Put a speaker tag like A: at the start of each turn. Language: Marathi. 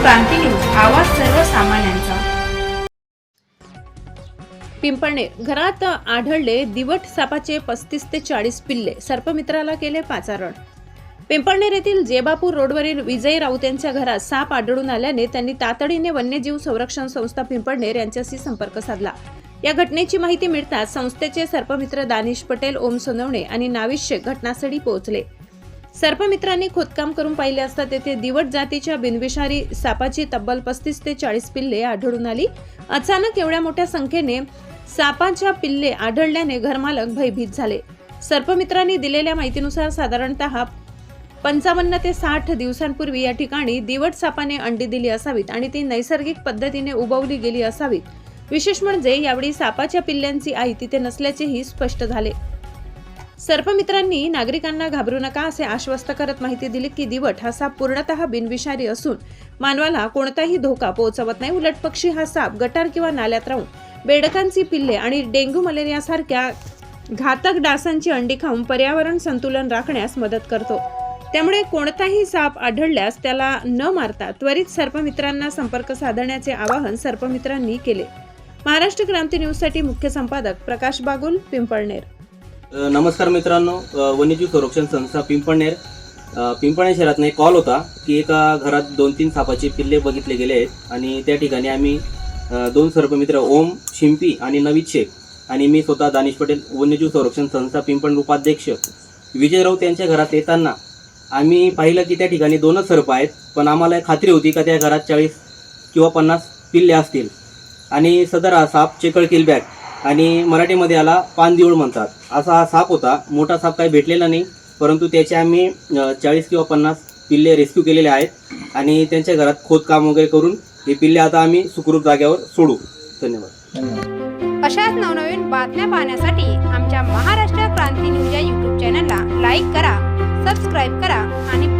A: क्रांती न्यूज आवाज सर्वसामान्यांचा.
B: पिंपळनेर घरात आढळले दिवट सापाचे पस्तीस ते चाळीस पिल्ले. सर्पमित्राला केले पाचारण. पिंपळनेर येथील जेबापूर रोडवरील विजय राऊत यांच्या घरात साप आढळून आल्याने त्यांनी तातडीने वन्यजीव संरक्षण संस्था पिंपळनेर यांच्याशी संपर्क साधला. या घटनेची माहिती मिळताच संस्थेचे सर्पमित्र दानिश पटेल ओम सोनवणे आणि नाविश शेख घटनास्थळी पोहोचले. सर्पमित्रांनी खोदकाम करून पाहिले असता तेथे दिवट जातीच्या बिनविषारी सापाची तब्बल पस्तीस ते चाळीस पिल्ले आढळून आली. अचानक एवढ्या मोठ्या संख्येने सापाच्या पिल्ले आढळल्याने घरमालक भयभीत झाले. सर्पमित्रांनी दिलेल्या माहितीनुसार साधारणतः पंचावन्न ते साठ दिवसांपूर्वी या ठिकाणी दिवट सापाने अंडी दिली असावीत आणि ती नैसर्गिक पद्धतीने उबवली गेली असावीत विशेष म्हणजे यावेळी सापाच्या पिल्ल्यांची आई तिथे नसल्याचेही स्पष्ट झाले. सर्पमित्रांनी नागरिकांना घाबरू नका असे आश्वस्त करत माहिती दिली की दिवट हा साप पूर्णतः बिनविषारी असून मानवाला कोणताही धोका पोहोचवत नाही. उलट पक्षी हा साप गटार किंवा नाल्यात राहून बेडकांची पिल्ले आणि डेंग्यू मलेरियासारख्या घातक डासांची अंडी खाऊन पर्यावरण संतुलन राखण्यास मदत करतो. त्यामुळे कोणताही साप आढळल्यास त्याला न मारता त्वरित सर्पमित्रांना संपर्क साधण्याचे आवाहन सर्पमित्रांनी केले. महाराष्ट्र क्रांती न्यूजसाठी मुख्य संपादक प्रकाश बागुल पिंपळनेर.
C: नमस्कार मित्रांनो. वन्यजीव संरक्षण संस्था पिंपळनेर. पिंपळनेर शहरातनं एक कॉल होता की एका घरात दोन तीन सापाचे पिल्ले बघितले गेले आहेत आणि त्या ठिकाणी आम्ही दोन सर्पमित्र ओम शिंपी आणि नवीद शेख आणि मी स्वतः दानिश पटेल वन्यजीव संरक्षण संस्था पिंपण उपाध्यक्ष. विजय राऊत यांच्या घरात येताना आम्ही पाहिलं की त्या ठिकाणी दोनच सर्प आहेत पण आम्हाला खात्री होती का त्या घरात चाळीस किंवा पन्नास पिल्ले असतील. आणि सदर हा साप चेकळ किलबॅग आणि मराठीमध्ये याला पानदिवळ म्हणतात. असा हा साप होता. मोठा साप काही भेटलेला नाही परंतु त्याचे आम्ही चाळीस किंवा पन्नास पिल्ले रेस्क्यू केलेले आहेत आणि त्यांच्या घरात खोदकाम वगैरे करून हे पिल्ले आता आम्ही सुखरूप जाग्यावर सोडू. धन्यवाद.
D: अशाच नवनवीन बातम्या पाहण्यासाठी आमच्या महाराष्ट्र क्रांती न्यूज या यूट्यूब चॅनलला लाईक करा सबस्क्राईब करा आणि